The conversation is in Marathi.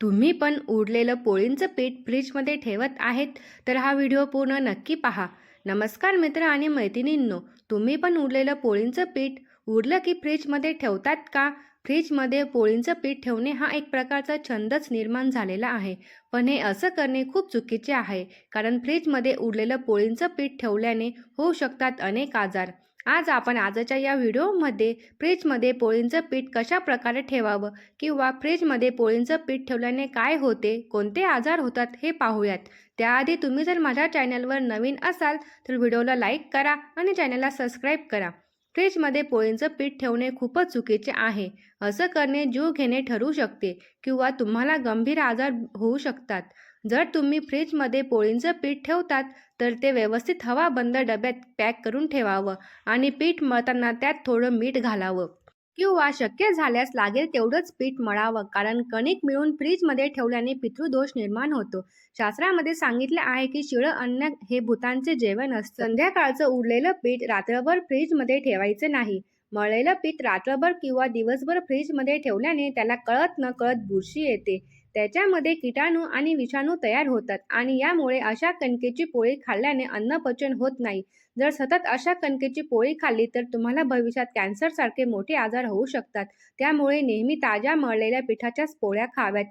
तुम्ही पण उरलेलं पोळींचं पीठ फ्रीजमध्ये ठेवत आहेत तर हा व्हिडिओ पूर्ण नक्की पहा. नमस्कार मित्र आणि मैत्रिणींनो तुम्ही पण उरलेलं पोळींचं पीठ उरलं की फ्रीजमध्ये ठेवतात का? फ्रीजमध्ये पोळींचं पीठ ठेवणे हा एक प्रकारचा छंदच निर्माण झालेला आहे. पण हे असं करणे खूप चुकीचे आहे कारण फ्रीजमध्ये उरलेलं पोळींचं पीठ ठेवल्याने होऊ शकतात अनेक आजार. आज आपण आजच्या या व्हिडिओमध्ये फ्रीजमध्ये पोळींचं पीठ कशा प्रकारे ठेवावं किंवा फ्रीजमध्ये पोळींचं पीठ ठेवल्याने काय होते कोणते आजार होतात हे पाहूयात. त्याआधी तुम्ही जर माझ्या चॅनलवर नवीन असाल तर व्हिडिओला लाईक करा आणि चॅनलला सबस्क्राईब करा. फ्रीजमध्ये पोळींचं पीठ ठेवणे खूपच चुकीचे आहे. असं करणे जीव घेणे ठरू शकते किंवा तुम्हाला गंभीर आजार होऊ शकतात. जर तुम्ही फ्रीजमध्ये पोळींचं पीठ ठेवतात तर ते व्यवस्थित हवाबंद डब्यात पॅक करून ठेवावं आणि पीठ मळताना त्यात थोडं मीठ घालावं. किंवा शक्य झाल्यास लागेल तेवढंच पीठ मळावं कारण कणिक मिळून फ्रीजमध्ये ठेवल्याने पितृदोष निर्माण होतो. शास्त्रामध्ये सांगितले आहे की शिळं अन्न हे भूतांचे जेवण असतं. संध्याकाळचं उरलेलं पीठ रात्रभर फ्रीजमध्ये ठेवायचं नाही. मळलेलं पीठ रात्रभर किंवा दिवसभर फ्रीजमध्ये ठेवल्याने त्याला कळत न कळत बुरशी येते. त्याच्यामध्ये किटाणू आणि विषाणू तयार होतात आणि यामुळे अशा कणकेची पोळी खाल्ल्याने अन्नपचन होत नाही. जर सतत अशा कणकेची पोळी खाल्ली तर तुम्हाला भविष्यात कॅन्सरसारखे मोठे आजार होऊ शकतात. त्यामुळे नेहमी ताज्या मळलेल्या पिठाच्याच पोळ्या खाव्यात.